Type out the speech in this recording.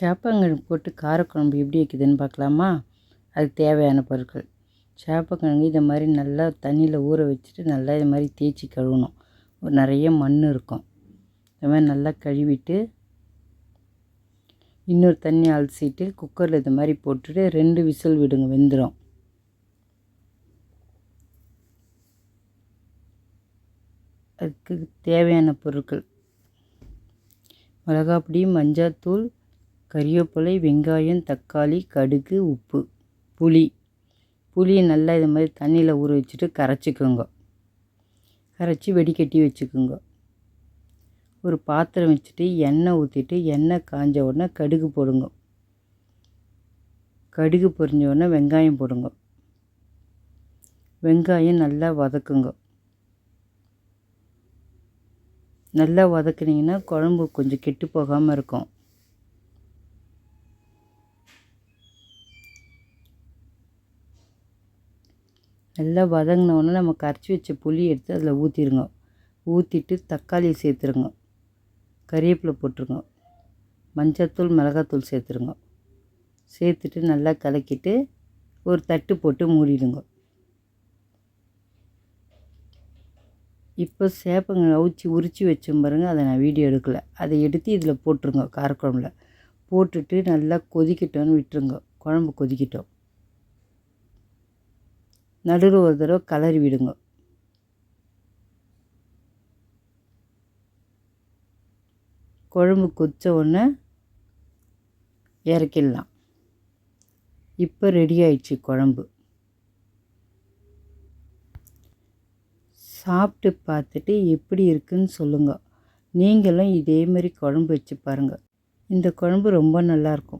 சேப்பங்கிழங்கு போட்டு காரக்குழம்பு எப்படி வைக்குதுன்னு பார்க்கலாமா? அதுக்கு தேவையான பொருட்கள். சேப்பக்கிழங்கு இதை மாதிரி நல்லா தண்ணியில் ஊற வச்சுட்டு நல்லா இது மாதிரி தேய்ச்சி கழுவணும். ஒரு நிறைய மண் இருக்கும். இது மாதிரி நல்லா கழுவிட்டு இன்னொரு தண்ணி அலசிட்டு குக்கரில் இது மாதிரி போட்டுட்டு ரெண்டு விசில் விடுங்க வெந்துடும் அதுக்கு தேவையான பொருட்கள். மிளகாப்பொடி மஞ்சாத்தூள் கறிவேப்பிலை வெங்காயம் தக்காளி கடுகு உப்பு புளி. புளியை நல்லா இது மாதிரி தண்ணியில் ஊற வச்சுட்டு கரைச்சிக்கோங்க. கரைச்சி வெடிக்கட்டி வச்சுக்கோங்க. ஒரு பாத்திரம் வச்சுட்டு எண்ணெய் ஊற்றிட்டு எண்ணெய் காஞ்ச உடனே கடுகு போடுங்க. கடுகு பொரிஞ்ச உடனே வெங்காயம் போடுங்க. வெங்காயம் நல்லா வதக்குங்க. நல்லா வதக்குனீங்கன்னா குழம்பு கொஞ்சம் கெட்டு போகாமல் இருக்கும். நல்லா வதங்கினோடனே நம்ம கரைச்சி வச்ச புளி எடுத்து அதில் ஊற்றிடுங்க ஊற்றிட்டு தக்காளி சேர்த்துருங்க. கறிவேப்பிலை போட்டுருங்க. மஞ்சத்தூள் மிளகாத்தூள் சேர்த்துருங்க. சேர்த்துட்டு நல்லா கலக்கிட்டு ஒரு தட்டு போட்டு மூடிடுங்க. இப்போ சேப்பங்க அவிச்சி உரித்து வச்சோம் பாருங்க அதை நான் வீடியோ எடுக்கலை. அதை எடுத்து இதில் போட்டுருங்க காரக்குழம்புல. போட்டுட்டு நல்லா கொதிக்கட்டோன்னு விட்டுருங்க. குழம்பு கொதிக்கட்டும். நடுவில் ஒரு தடவை கலரி விடுங்க. குழம்பு கொச்ச உடனே இறக்கிடலாம். இப்போ ரெடி ஆயிடுச்சு குழம்பு. சாப்பிட்டு பார்த்துட்டு எப்படி இருக்குன்னு சொல்லுங்கள் நீங்களும் இதே மாதிரி குழம்பு வச்சு பாருங்கள் இந்த குழம்பு ரொம்ப நல்லாயிருக்கும்